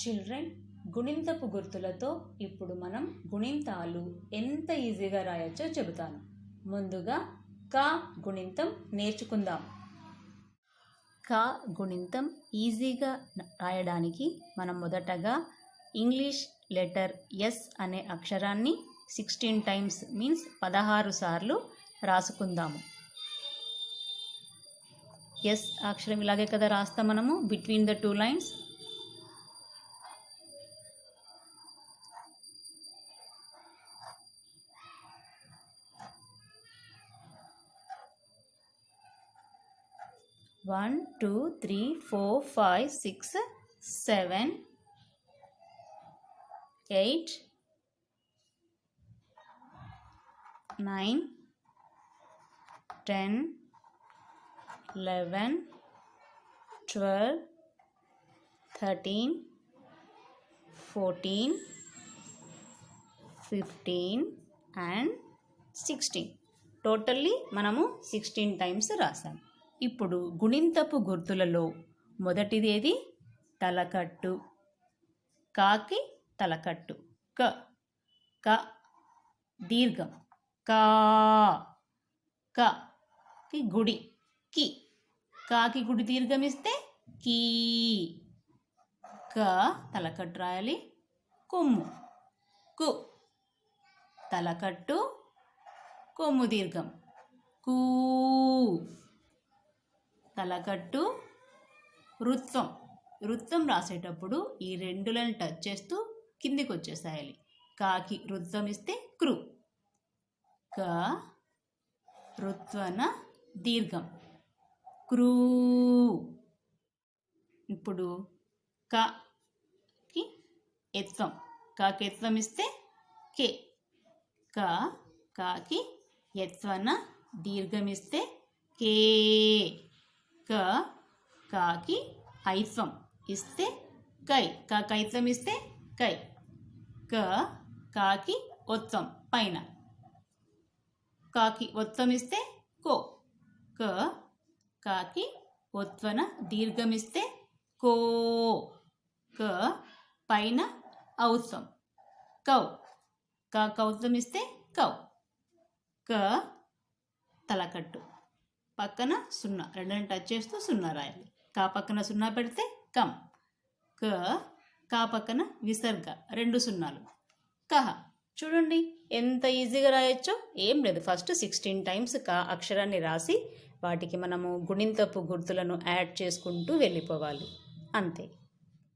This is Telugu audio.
చిల్డ్రన్ గుణింతపు గుర్తులతో ఇప్పుడు మనం గుణింతాలు ఎంత ఈజీగా రాయొచ్చో చెబుతాను. ముందుగా కా గుణింతం నేర్చుకుందాం. కా గుణింతం ఈజీగా రాయడానికి మనం మొదటగా ఇంగ్లీష్ లెటర్ ఎస్ అనే అక్షరాన్ని సిక్స్టీన్ టైమ్స్ మీన్స్ పదహారు సార్లు రాసుకుందాము. ఎస్ అక్షరం ఇలాగే కదా రాస్తాం మనము? Between the two lines one two three four five six seven eight nine ten eleven twelve thirteen fourteen fifteen and sixteen totally మనము సిక్స్టీన్ టైమ్స్ రాసాం ఇప్పుడు గుణింతపు గుర్తులలో మొదటిదేది తలకట్టు. కాకి తలకట్టు. క. క. దీర్ఘం. కా. క. కి గుడి. కి. కాకి గుడి దీర్ఘం ఇస్తే కీ. క. తలకట్టు రాయాలి. కొమ్ము. కు. తలకట్టు. కొమ్ము దీర్ఘం. కూ. తలకట్టు వృత్తం. వృత్తం రాసేటప్పుడు ఈ రెండులను టచ్ చేస్తూ కిందికి వచ్చేసాయాలి కాకి వృత్తం ఇస్తే క్రు క రుత్వన దీర్ఘం. క్రూ ఇప్పుడు కకి ఎత్వం. కాకి ఎత్వం ఇస్తే కే. క కాకి ఎత్వన దీర్ఘం ఇస్తే కే. క కాకి ఐత్వం ఇస్తే కై. క కైత్వం ఇస్తే కై. క కాకి ఒత్వం పైన. కాకి ఒత్వం ఇస్తే కో. క కాకి ఒత్వన దీర్ఘమిస్తే కో. క పైన ఔత్వం కౌ. క కౌత్వం ఇస్తే కౌ. క తలకట్టు. పక్కన సున్నా. రెండని టచ్ చేస్తూ సున్నా రాయాలి. కా పక్కన సున్నా పెడితే కమ్. క కా పక్కన విసర్గ. రెండు సున్నాలు. కహ. చూడండి ఎంత ఈజీగా రాయొచ్చో ఏం లేదు. ఫస్ట్ సిక్స్టీన్ టైమ్స్ కా అక్షరాన్ని రాసి వాటికి మనము గుణింతపు గుర్తులను యాడ్ చేసుకుంటూ వెళ్ళిపోవాలి. అంతే.